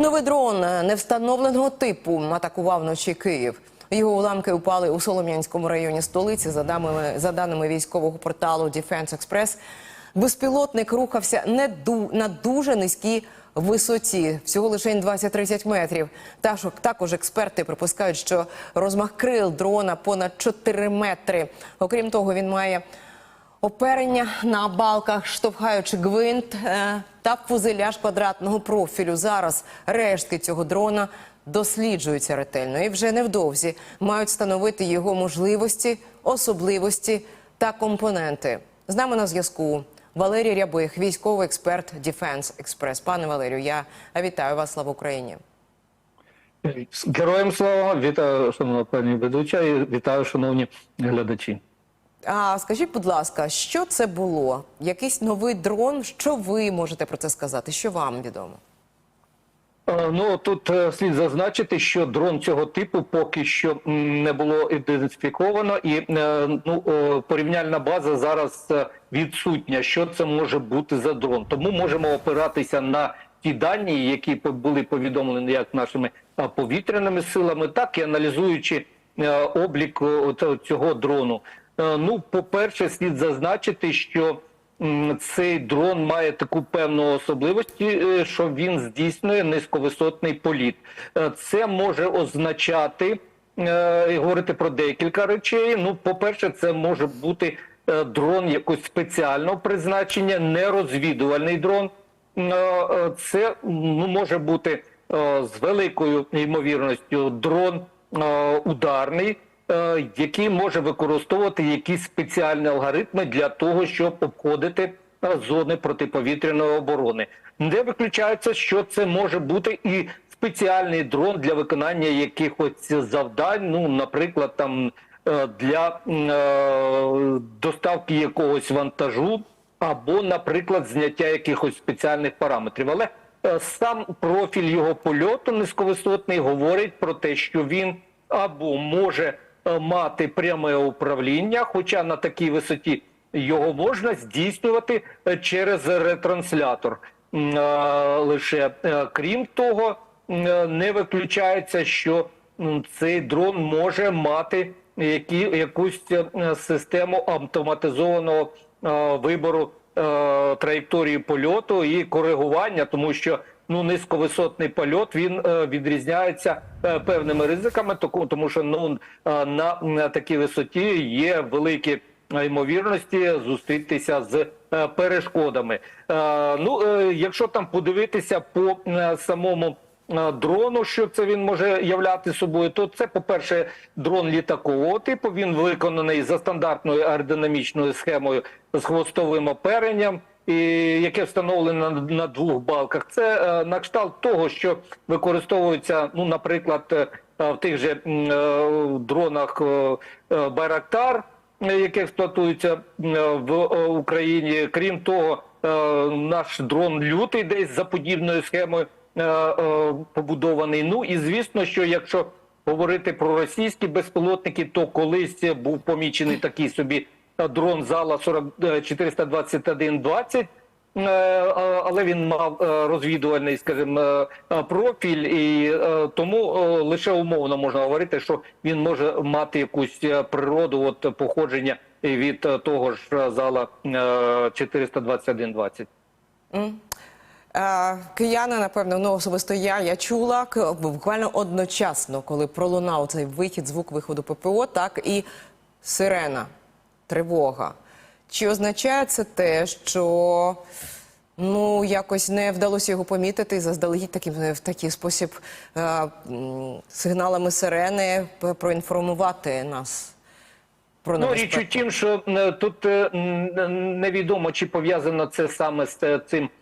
Новий дрон невстановленого типу атакував вночі Київ. Його уламки упали у Солом'янському районі столиці. За даними, за даними військового порталу Defense Express, безпілотник рухався не ду, на дуже низькій висоті, всього лише 20-30 метрів. Також, також експерти припускають, що розмах крил дрона понад 4 метри. Окрім того, він має Оперення на балках, штовхаючи гвинт е, та фузеляж квадратного профілю. Зараз рештки цього дрона досліджуються ретельно і вже невдовзі мають встановити його можливості, особливості та компоненти. З нами на зв'язку Валерій Рябих, військовий експерт Defense Express. Пане Валерію, я вітаю вас. Слава Україні. Героям слава, вітаю, шановна пані ведуча, і вітаю, шановні глядачі. А скажіть, будь ласка, що це було? Якийсь новий дрон? Що ви можете про це сказати? Що вам відомо? Е, Ну тут е, слід зазначити, що дрон цього типу поки що не було ідентифіковано, і е, ну порівняльна база зараз відсутня. Що це може бути за дрон? Тому можемо опиратися на ті дані, які були повідомлені як нашими повітряними силами, так і аналізуючи облік цього дрону. Е, Ну, по-перше, слід зазначити, що цей дрон має таку певну особливість, е, що він здійснює низьковисотний політ. Е, Це може означати говорити про декілька речей. Ну, по-перше, це може бути дрон якогось спеціального призначення, нерозвідувальний дрон. Е, е, Це ну, може бути з великою ймовірністю дрон ударний, який може використовувати якісь спеціальні алгоритми для того, щоб обходити е, зони протиповітряної оборони. Не виключається, що це може бути і спеціальний дрон для виконання якихось завдань. Ну, наприклад, там е, для е, доставки якогось вантажу або, наприклад, зняття якихось спеціальних параметрів. Але е, сам профіль його польоту низьковисотний говорить про те, що він або може е, мати пряме управління, хоча на такій висоті його можна здійснювати е, через ретранслятор. Е, Лише Е, крім того, е, не виключається, що цей дрон може мати які, якусь е, систему автоматизованого е, вибору е, траєкторії польоту і коригування, тому що ну низьковисотний польот він е, відрізняється е, певними ризиками, тому що ну е, на, на такій висоті є великі ймовірності зустрітися з перешкодами. Ну, якщо там подивитися по самому дрону, що це він може являти собою, то це, по-перше, дрон літакового типу. Він виконаний за стандартною аеродинамічною схемою з хвостовим оперенням. Яке встановлено на, двох балках, це е, на кшталт того, що використовується, ну, наприклад, е, в тих же е, дронах е, Байрактар, е, які експлуатуються в Україні. Крім того, наш дрон лютий десь за подібною схемою побудований. Ну і звісно, що якщо говорити про російські безпілотники, то колись був помічений такий собі дрон зала 40, е, 421-20, е, е, але він мав е, розвідувальний, скажімо, профіль, і тому лише умовно можна говорити, що він може мати якусь природу, от походження від того ж зала е, 421-20. Е, Кияни, напевно, ну особисто я, я чула буквально одночасно, коли пролунав цей вихід, звук виходу ППО, так і сирена, тривога. Чи означає це те, що ну якось не вдалося його помітити і заздалегідь таким в такий спосіб е, сигналами сирени проінформувати нас про Ну, річ у тім, що е, тут е, невідомо, чи пов'язано це саме з е, цим е, е,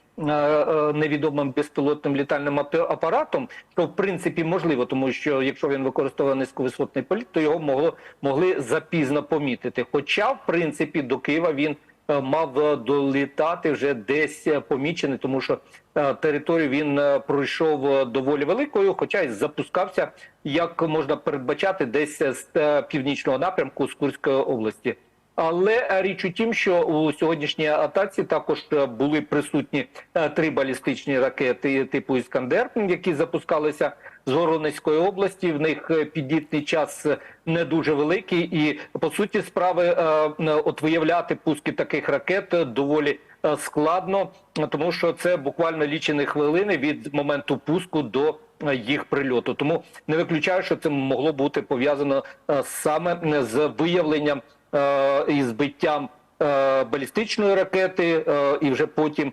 невідомим безпілотним літальним апаратом, що в принципі можливо, тому що якщо він використовує низьковисотний політ, то його могло могли запізно помітити. Хоча, в принципі, до Києва він е, мав е, долітати вже десь е, помічений, тому що е, територію він е, пройшов е, доволі великою, хоча й запускався, як можна передбачати, десь з е, північного напрямку з Курської області. Але е, річ у тім, що у сьогоднішній атаці також е, були присутні е, три балістичні ракети типу Іскандер, які запускалися з Воронезької області. В них підлітний час не дуже великий, і по суті справи от виявляти пуски таких ракет доволі складно, тому що це буквально лічені хвилини від моменту пуску до їх прильоту. Тому не виключаю, що це могло бути пов'язано саме з виявленням е, і збиттям е, балістичної ракети, е, і вже потім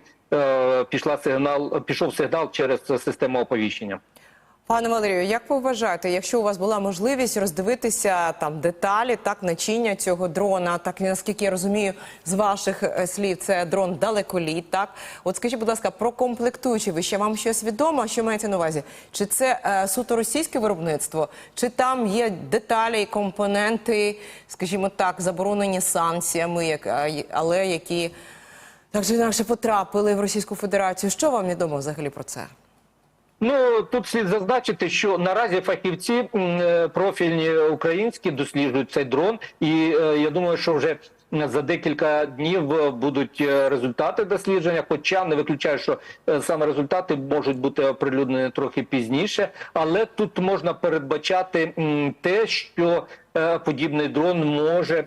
пішла сигнал, пішов сигнал через систему оповіщення. Пане Валерію, як ви вважаєте, якщо у вас була можливість роздивитися там деталі, так начиння цього дрона, так наскільки я розумію, з ваших е, слів, це дрон далеколіт. Так, от скажіть, будь ласка, про комплектуючі ви ще вам щось відомо? Що маєте на увазі? Чи це е, суто російське виробництво, чи там є деталі і компоненти, скажімо так, заборонені санкціями, як, але які так чи інакше потрапили в Російську Федерацію? Що вам відомо взагалі про це? Ну тут слід зазначити, що наразі фахівці е, профільні українські досліджують цей дрон, і е, я думаю, що вже за декілька днів е, будуть результати дослідження. Хоча не виключаю, що саме результати можуть бути оприлюднені трохи пізніше, але тут можна передбачати те, що подібний дрон може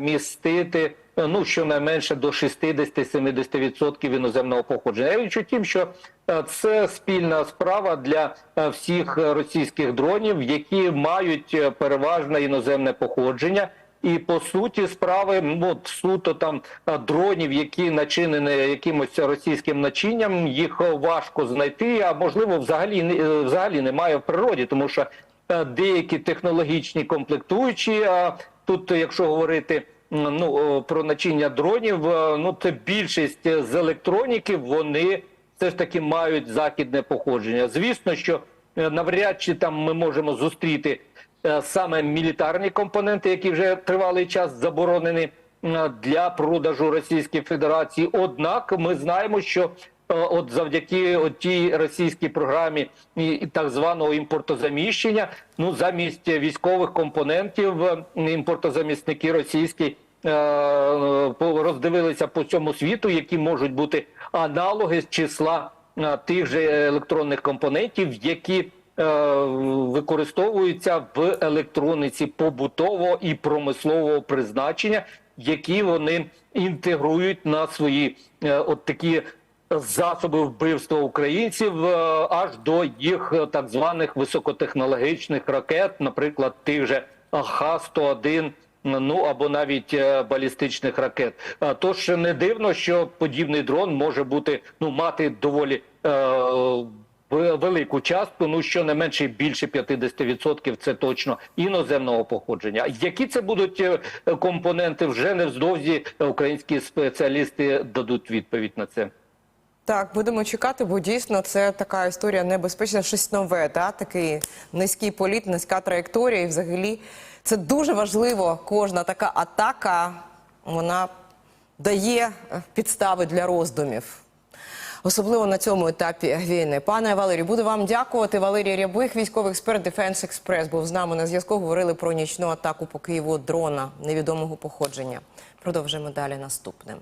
містити ну щонайменше до 60-70% іноземного походження. Я відчув тим, що е, це спільна справа для е, всіх російських дронів, які мають е, переважне іноземне походження. І по суті справи ну, суто там дронів, які начинені якимось російським начинням, їх важко знайти. А можливо, взагалі взагалі немає в природі, тому що деякі технологічні комплектуючі. А тут, якщо говорити ну про начиння дронів, е, ну це більшість е, з електроніки, вони все ж таки мають західне походження. Звісно, що е, навряд чи там ми можемо зустріти саме мілітарні компоненти, які вже тривалий час заборонені для продажу Російської Федерації. Однак ми знаємо, що от завдяки тій російській програмі так званого імпортозаміщення, ну замість військових компонентів е, імпортозамісники російські е, роздивилися по всьому світу, які можуть бути аналоги з числа е, тих же електронних компонентів, які е, використовуються в електрониці побутового і промислового призначення, які вони інтегрують на свої е, от такі засоби вбивства українців е, аж до їх е, так званих високотехнологічних ракет, наприклад, тих же Х-101, ну або навіть е, балістичних ракет. Тож не дивно, що подібний дрон може бути ну мати доволі. Е, велику частку, ну що не менше більше 50% це точно іноземного походження. Які це будуть компоненти вже невздовзі українські спеціалісти дадуть відповідь на це. Так, будемо чекати, бо дійсно це така історія небезпечна, щось нове, та? такий низький політ, низька траєкторія. І взагалі це дуже важливо. Кожна така атака вона дає е, підстави для роздумів. Особливо на цьому етапі війни. Пане Валерію, буду вам дякувати. Валерій Рябих, військовий експерт Defense Express, був з нами на зв'язку. Говорили про нічну атаку по Києву дрона невідомого походження. Продовжимо далі наступним.